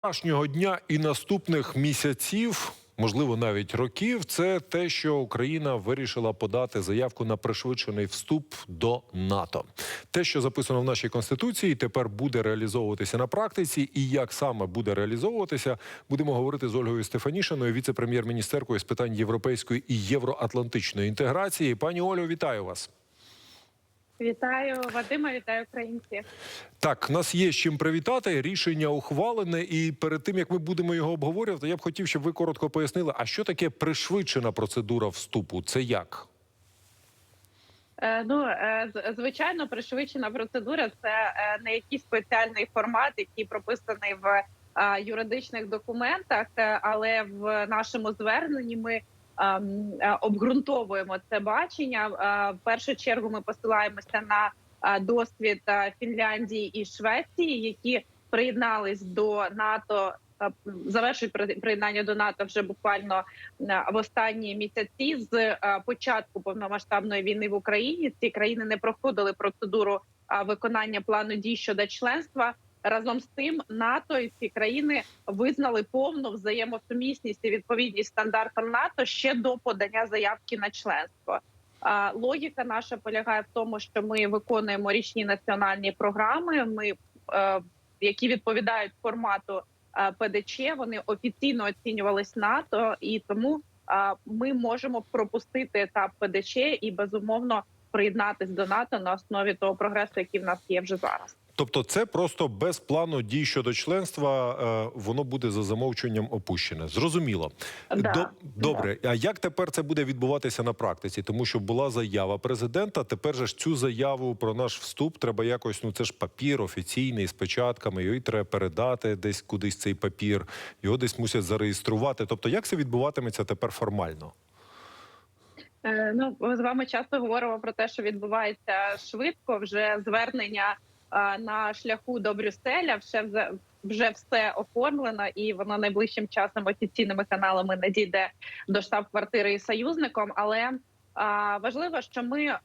Вчорашнього дня і наступних місяців, можливо, навіть років, це те, що Україна вирішила подати заявку на пришвидшений вступ до НАТО. Те, що записано в нашій конституції, тепер буде реалізовуватися на практиці. І як саме буде реалізовуватися, будемо говорити з Ольгою Стефанішиною, віце-прем'єр-міністеркою з питань європейської і євроатлантичної інтеграції. Пані Олю, вітаю вас. Вітаю Вадима, вітаю українців. Так, нас є з чим привітати. Рішення ухвалене, і перед тим як ми будемо його обговорювати, я б хотів, щоб ви коротко пояснили, а що таке пришвидшена процедура вступу? Це як? Е, ну е, звичайно, пришвидшена процедура це е, не якийсь спеціальний формат, який прописаний в юридичних документах, але в нашому зверненні ми обґрунтовуємо це бачення. Е, В першу чергу ми посилаємося на е, досвід е, Фінляндії і Швеції, які приєднались до НАТО. е, Завершують при- приєднання до НАТО вже буквально е, в останні місяці з е, початку повномасштабної війни в Україні. Ці країни не проходили процедуру е, виконання плану дій щодо членства. Разом з тим, НАТО і ці країни визнали повну взаємосумісність і відповідність стандартам НАТО ще до подання заявки на членство. Логіка наша полягає в тому, що ми виконуємо річні національні програми. Ми е, які відповідають формату е, ПДЧ, вони офіційно оцінювались НАТО, і тому ми можемо пропустити етап ПДЧ і безумовно приєднатись до НАТО на основі того прогресу, який в нас є вже зараз. Тобто, це просто без плану дій щодо членства, е, воно буде за замовчуванням опущене. Зрозуміло. Да, Доб- Добре, а як тепер це буде відбуватися на практиці? Тому що була заява президента. Тепер же ж цю заяву про наш вступ треба якось. Ну це ж папір офіційний з печатками. Його треба передати десь кудись цей папір. Його десь мусять зареєструвати. Тобто, як це відбуватиметься тепер формально? Е, Ну, ми з вами часто говоримо про те, що відбувається швидко. Вже звернення на шляху до Брюсселя, вже вже, все оформлено, і воно найближчим часом офіційними каналами надійде до штаб-квартири і союзником. Але е, важливо, що ми е, е,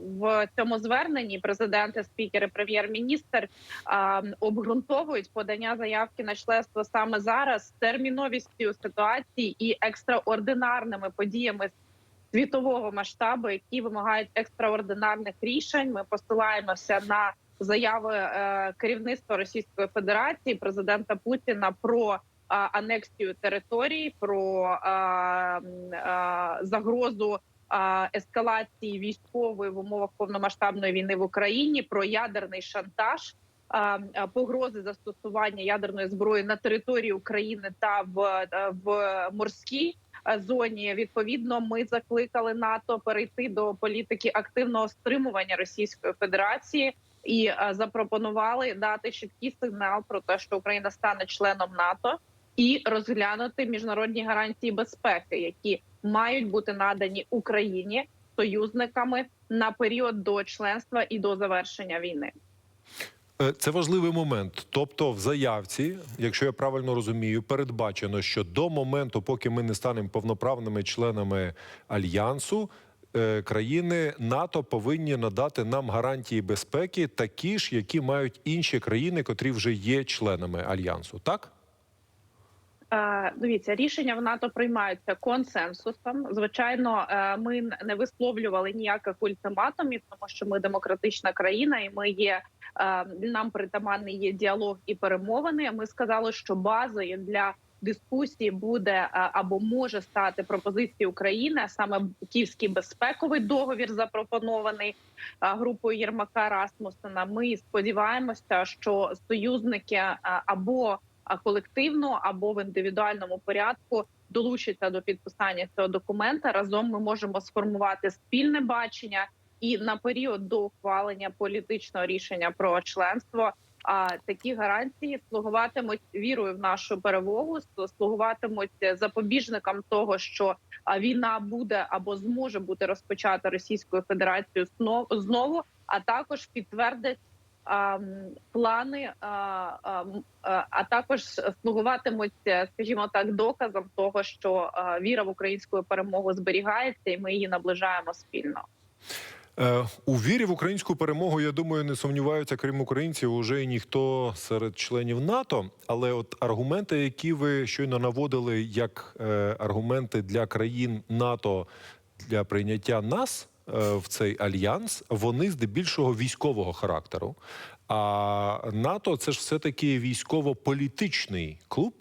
в цьому зверненні президенти, спікери, прем'єр-міністр е, обґрунтовують подання заявки на членство саме зараз терміновістю ситуації і екстраординарними подіями світового масштабу, які вимагають екстраординарних рішень. Ми посилаємося на заяви е, керівництва Російської Федерації, президента Путіна про е, анексію території, про е, загрозу. Ескалації військової в умовах повномасштабної війни в Україні про ядерний шантаж, погрози застосування ядерної зброї на території України та в, в морській зоні. Відповідно, ми закликали НАТО перейти до політики активного стримування Російської Федерації і е, запропонували дати чіткий сигнал про те, що Україна стане членом НАТО, і розглянути міжнародні гарантії безпеки, які мають бути надані Україні союзниками на період до членства і до завершення війни. Е, Це важливий момент. Тобто, в заявці, якщо я правильно розумію, передбачено, що до моменту, поки ми не станемо повноправними членами альянсу, е, країни НАТО повинні надати нам гарантії безпеки, такі ж, які мають інші країни, котрі вже є членами альянсу. Так Дивіться, рішення в НАТО приймаються консенсусом. Звичайно, е, ми не висловлювали ніяких ультиматумів, тому що ми демократична країна, і ми є е, нам притаманний є діалог і перемовини. Ми сказали, що базою для дискусії буде е, або може стати пропозиція України, саме Київський безпековий договір, запропонований е, групою Єрмака Расмусена. Ми сподіваємося, що союзники е, або колективно або в індивідуальному порядку долучаться до підписання цього документа. Разом ми можемо сформувати спільне бачення і на період до ухвалення політичного рішення про членство. А такі гарантії слугуватимуть вірою в нашу перемогу, слугуватимуть запобіжникам того, що війна буде або зможе бути розпочата Російською Федерацією знов- знову, а також підтвердять а, м, плани, а, також слугуватимуть, е, скажімо так, доказом того, що віра в українську перемогу зберігається, і ми її наближаємо спільно. Е, у вірі в українську перемогу, я думаю, не сумніваються, крім українців, уже і ніхто серед членів НАТО. Але от аргументи, які ви щойно наводили, як е, аргументи для країн НАТО для прийняття нас в цей альянс, вони здебільшого військового характеру. А НАТО це ж все-таки військово-політичний клуб.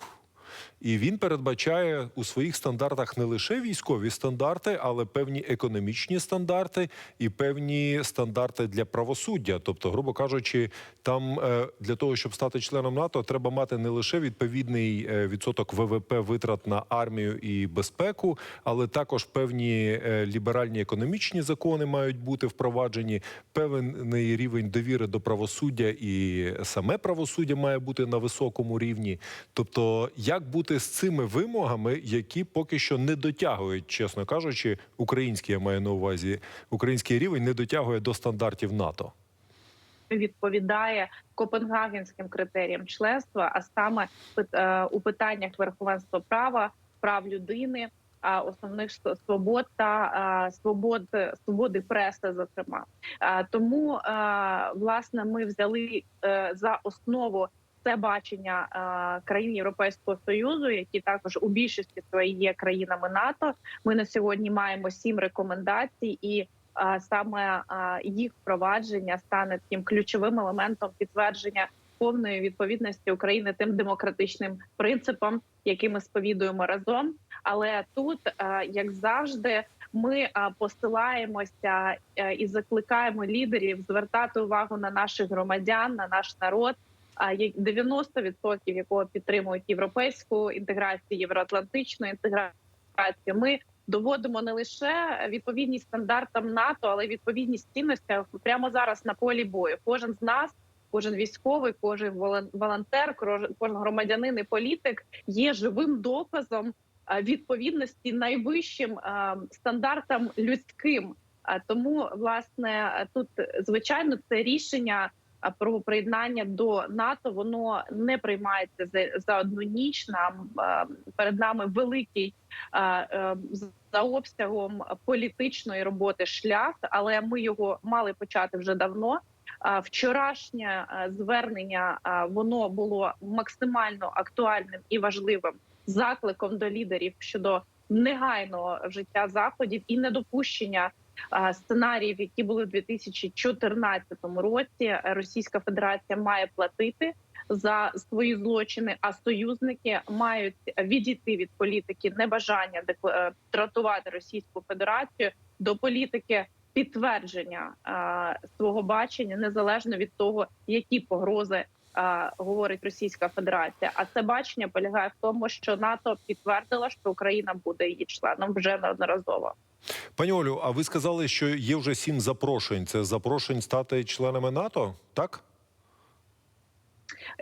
І він передбачає у своїх стандартах не лише військові стандарти, але певні економічні стандарти і певні стандарти для правосуддя. Тобто, грубо кажучи, там е, для того, щоб стати членом НАТО, треба мати не лише відповідний е, відсоток ВВП витрат на армію і безпеку, але також певні е, ліберальні економічні закони мають бути впроваджені, певний рівень довіри до правосуддя і саме правосуддя має бути на високому рівні. Тобто, як бути з цими вимогами, які поки що не дотягують, чесно кажучи, український я маю на увазі, український рівень не дотягує до стандартів НАТО. відповідає копенгагенським критеріям членства, а саме е, у питаннях верховенства права, прав людини, а, основних свобод та свобод свободи преси, зокрема. Тому власне ми взяли е, за основу. Це бачення е, країн Європейського союзу, які також у більшості своїй є країнами НАТО. Ми на сьогодні маємо сім рекомендацій, і а, саме а, їх впровадження стане таким ключовим елементом підтвердження повної відповідності України тим демократичним принципам, які ми сповідуємо разом. Але тут, як завжди, ми посилаємося е, і закликаємо лідерів звертати увагу на наших громадян, на наш народ. А як 90% якого підтримують європейську інтеграцію, євроатлантичну інтеграцію. Ми доводимо не лише відповідність стандартам НАТО, але й відповідність цінностям прямо зараз на полі бою. Кожен з нас, кожен військовий, кожен волон- волонтер, кожен громадянин і політик є живим доказом відповідності найвищим стандартам людським. А тому, власне, тут звичайно це рішення про приєднання до НАТО воно не приймається за, за одну ніч. Нам перед нами великий е, за обсягом політичної роботи шлях, але ми його мали почати вже давно. Вчорашнє звернення воно було максимально актуальним і важливим закликом до лідерів щодо негайного вжиття заходів і недопущення сценаріїв, які були в 2014 році. Російська Федерація має платити за свої злочини, а союзники мають відійти від політики небажання е, Російську Федерацію до політики підтвердження е, свого бачення незалежно від того, які погрози е, говорить Російська Федерація. А це бачення полягає в тому, що НАТО підтвердила, що Україна буде її членом вже неодноразово. Пані Олю, а ви сказали, що є вже сім запрошень. Це запрошень стати членами НАТО, так?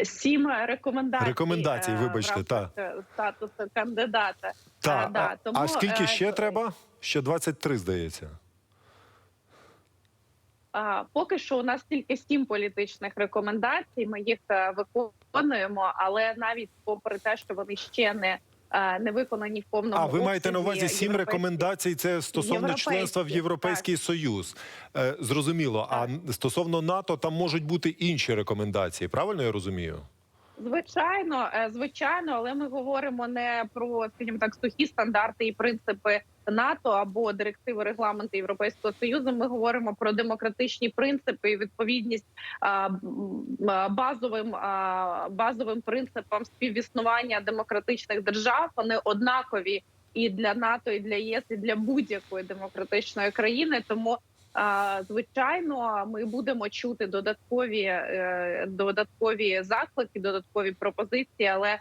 Сім рекомендацій Рекомендацій, е, вибачте, е, статусу кандидата. Та, Е, да, а, тому, а скільки е, ще треба? Ще 23, здається. А, Поки що у нас тільки сім політичних рекомендацій. Ми їх виконуємо, але навіть попри те, що вони ще не, не виконані в повному А ви маєте на увазі сім рекомендацій? Це стосовно членства в Європейський Союз. Е, зрозуміло. А стосовно НАТО, там можуть бути інші рекомендації. Правильно я розумію? Звичайно, е, звичайно, але ми говоримо не про скажімо так сухі стандарти і принципи НАТО або директиви регламенти Європейського союзу. Ми говоримо про демократичні принципи і відповідність базовим базовим принципам співіснування демократичних держав. Вони однакові і для НАТО, і для ЄС, і для будь-якої демократичної країни. Тому Звичайно, ми будемо чути додаткові е, додаткові заклики, додаткові пропозиції, але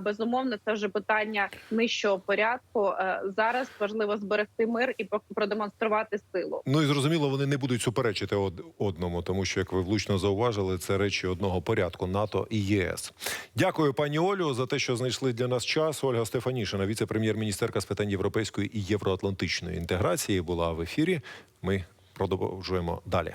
безумовно це вже питання нижчого порядку. Е, Зараз важливо зберегти мир і продемонструвати силу. Ну і зрозуміло, вони не будуть суперечити од- одному, тому що, як ви влучно зауважили, це речі одного порядку НАТО і ЄС. Дякую, пані Олю, за те, що знайшли для нас час. Ольга Стефанішина, віце-прем'єр-міністерка з питань європейської і євроатлантичної інтеграції, була в ефірі. Ми продовжуємо далі.